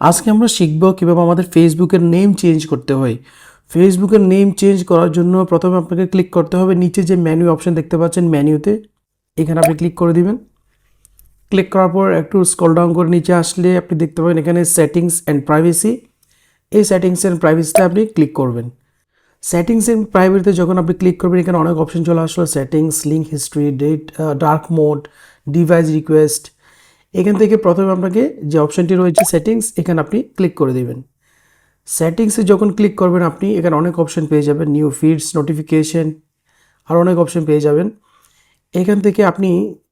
আজকে আমরা শিখব কীভাবে আমাদের ফেসবুকের নেম চেঞ্জ করতে হয়। ফেসবুকের নেম চেঞ্জ করার জন্য প্রথমে আপনাকে ক্লিক করতে হবে নিচে যে মেনু অপশন দেখতে পাচ্ছেন মেনুতে এখানে আপনি ক্লিক করে দিবেন। ক্লিক করার পর একটু স্ক্রল ডাউন করে নিচে আসলে আপনি দেখতে পাবেন এখানে সেটিংস অ্যান্ড প্রাইভেসি এই সেটিংস অ্যান্ড প্রাইভেসিতে আপনি ক্লিক করবেন। সেটিংস অ্যান্ড প্রাইভেটতে যখন আপনি ক্লিক করবেন, এখানে অনেক অপশন চলে আসলো। Settings link history date dark mode device request এখান থেকে প্রথমে আপনাকে যে অপশনটি রয়েছে সেটিংস, এখানে আপনি ক্লিক করে দেবেন। সেটিংসে যখন ক্লিক করবেন আপনি, এখানে অনেক অপশন পেয়ে যাবেন। নিউ ফিডস, নোটিফিকেশন, আর অনেক অপশন পেয়ে যাবেন। এখান থেকে আপনি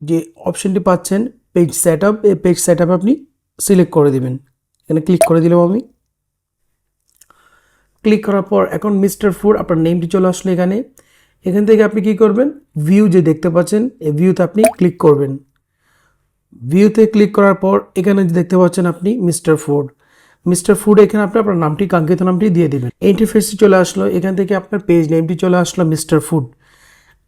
যে অপশানটি পাচ্ছেন, পেজ সেট আপ এই পেজ সেট আপ আপনি সিলেক্ট করে দিবেন। এখানে ক্লিক করে দিলাম আমি। ক্লিক করার পর এখন মিস্টার ফুড, আপনার নেমটি চলে আসলো এখানে। এখান থেকে আপনি কি করবেন? ভিউ যে দেখতে পাচ্ছেন, এই ভিউতে আপনি ক্লিক করবেন। ভিউতে ক্লিক করার পর এখানে দেখতে পাচ্ছেন আপনি মিস্টার ফুড মিস্টার ফুড এখানে আপনি আপনার নামটি, কাঙ্ক্ষিত নামটি দিয়ে দিবেন। ইন্টারফেসটি চলে আসলো, এখান থেকে আপনার পেজ নেমটি চলে আসলো মিস্টার ফুড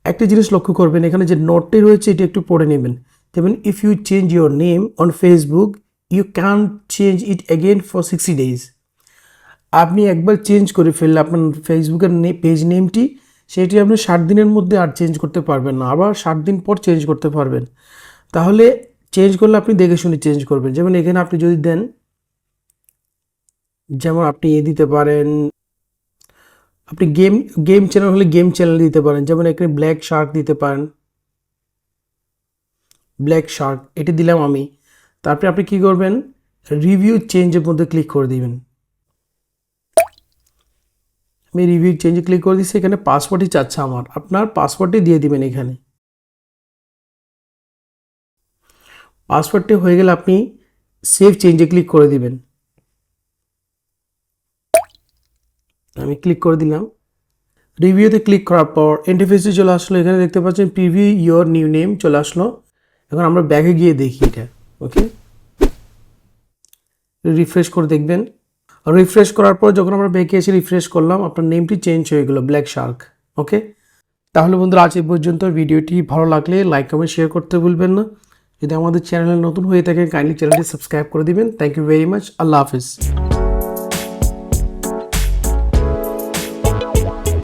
একটা জিনিস লক্ষ্য করবেন, এখানে যে নোটটি রয়েছে, এটি একটু পড়ে নেবেন। যেমন if you change your name on Facebook you can change it again for sixty days আপনি একবার চেঞ্জ করে ফেললে আপনার ফেসবুকের পেজ নেমটি সেটি আপনি ষাট দিনের মধ্যে আর চেঞ্জ করতে পারবেন না। আবার ষাট দিন পর চেঞ্জ করতে পারবেন। তাহলে চেঞ্জ করলে আপনি দেখে শুনে চেঞ্জ করবেন। যেমন এখানে আপনি যদি দেন, যেমন আপনি এ দিতে পারেন, আপনি গেম গেম চ্যানেল হলে গেম চ্যানেল দিতে পারেন। যেমন এখানে ব্ল্যাক শার্ক দিতে পারেন। ব্ল্যাক শার্ক এটি দিলাম আমি। তারপরে আপনি কি করবেন? রিভিউ চেঞ্জের মধ্যে ক্লিক করে দিবেন। আমি রিভিউ চেঞ্জে ক্লিক করে দিচ্ছি এখানে পাসওয়ার্ডই চাচ্ছে আমার। আপনার পাসওয়ার্ডটি দিয়ে দিবেন এখানে। পাসওয়ার্ডটি হয়ে গেলে আপনি সেভ চেঞ্জে ক্লিক করে দিবেন। আমি ক্লিক করে দিলাম। রিভিউতে ক্লিক করার পর ইন্টারফেসে চলে আসলো। এখানে দেখতে পাচ্ছেন প্রিভিউ ইয়োর নিউ নেম চলে আসলো। এখন আমরা ব্যাগে গিয়ে দেখি এটা ওকে রিফ্রেশ করে দেখবেন। রিফ্রেশ করার পর যখন আমরা ব্যাগে এসে রিফ্রেশ করলাম, আপনার নেমটি চেঞ্জ হয়ে গেলো ব্ল্যাক শার্ক ওকে তাহলে বন্ধুরা আজ এই পর্যন্ত। ভিডিওটি ভালো লাগলে লাইক কমেন্ট শেয়ার করতে ভুলবেন না। যদি আমাদের চ্যানেলে নতুন হয়ে থাকে কাইন্ডলি চ্যানেলটি সাবস্ক্রাইব করে দিবেন। থ্যাংক ইউ ভেরি মাচ আল্লাহ হাফিজ।